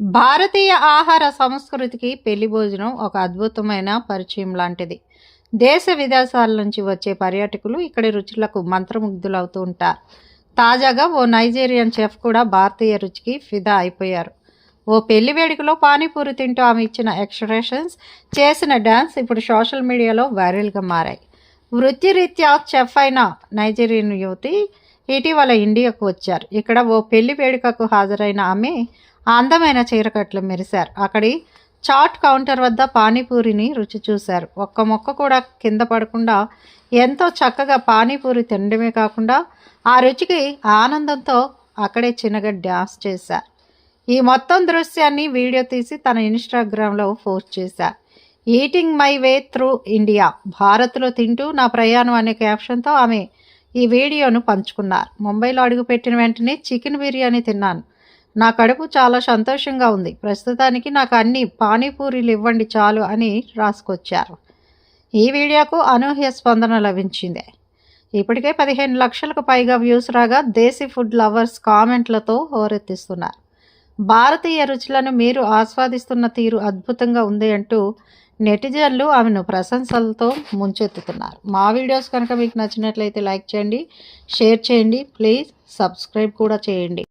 భారతీయ ఆహార సంస్కృతికి పెళ్ళి భోజనం ఒక అద్భుతమైన పరిచయం లాంటిది. దేశ విదేశాల నుంచి వచ్చే పర్యాటకులు ఇక్కడి రుచులకు మంత్రముగ్ధులవుతూ ఉంటారు. తాజాగా ఓ నైజీరియన్ చెఫ్ కూడా భారతీయ రుచికి ఫిదా అయిపోయారు. ఓ పెళ్ళి వేడుకలో పానీపూరి తింటూ ఆమె ఇచ్చిన ఎక్స్ప్రెషన్స్ చేసిన డ్యాన్స్ ఇప్పుడు సోషల్ మీడియాలో వైరల్గా మారాయి. వృత్తిరీత్యా చెఫ్ అయిన నైజీరియన్ యువతి ఇటీవల ఇండియాకు వచ్చారు. ఇక్కడ ఓ పెళ్ళి వేడుకకు హాజరైన ఆమె అందమైన చీరకట్లు మెరిశారు. అక్కడి చాట్ కౌంటర్ వద్ద పానీపూరిని రుచి చూశారు. ఒక్క మొక్క కూడా కింద పడకుండా ఎంతో చక్కగా పానీపూరి తినడమే కాకుండా ఆ రుచికి ఆనందంతో అక్కడే చిన్నగా డ్యాన్స్ చేశారు. ఈ మొత్తం దృశ్యాన్ని వీడియో తీసి తన ఇన్స్టాగ్రామ్లో పోస్ట్ చేశారు. Eating my way through India భారత్లో తింటూ నా ప్రయాణం అనే క్యాప్షన్తో ఆమె ఈ వీడియోను పంచుకున్నారు. ముంబైలో అడుగుపెట్టిన వెంటనే చికెన్ బిర్యానీ తిన్నాను. నా కడుపు చాలా సంతోషంగా ఉంది. ప్రస్తుతానికి నాకు అన్ని పానీపూరీలు ఇవ్వండి చాలు అని రాసుకొచ్చారు. ఈ వీడియోకు అనూహ్య స్పందన లభించింది. ఇప్పటికే పదిహేను లక్షలకు పైగా వ్యూస్ రాగా దేశీ ఫుడ్ లవర్స్ కామెంట్లతో హోరెత్తిస్తున్నారు. భారతీయ రుచులను మీరు ఆస్వాదిస్తున్న తీరు అద్భుతంగా ఉంది అంటూ నెటిజన్లు ఆమెను ప్రశంసలతో ముంచెత్తుతున్నారు. మా వీడియోస్ కనుక మీకు నచ్చినట్లయితే లైక్ చేయండి షేర్ చేయండి ప్లీజ్ సబ్స్క్రైబ్ కూడా చేయండి.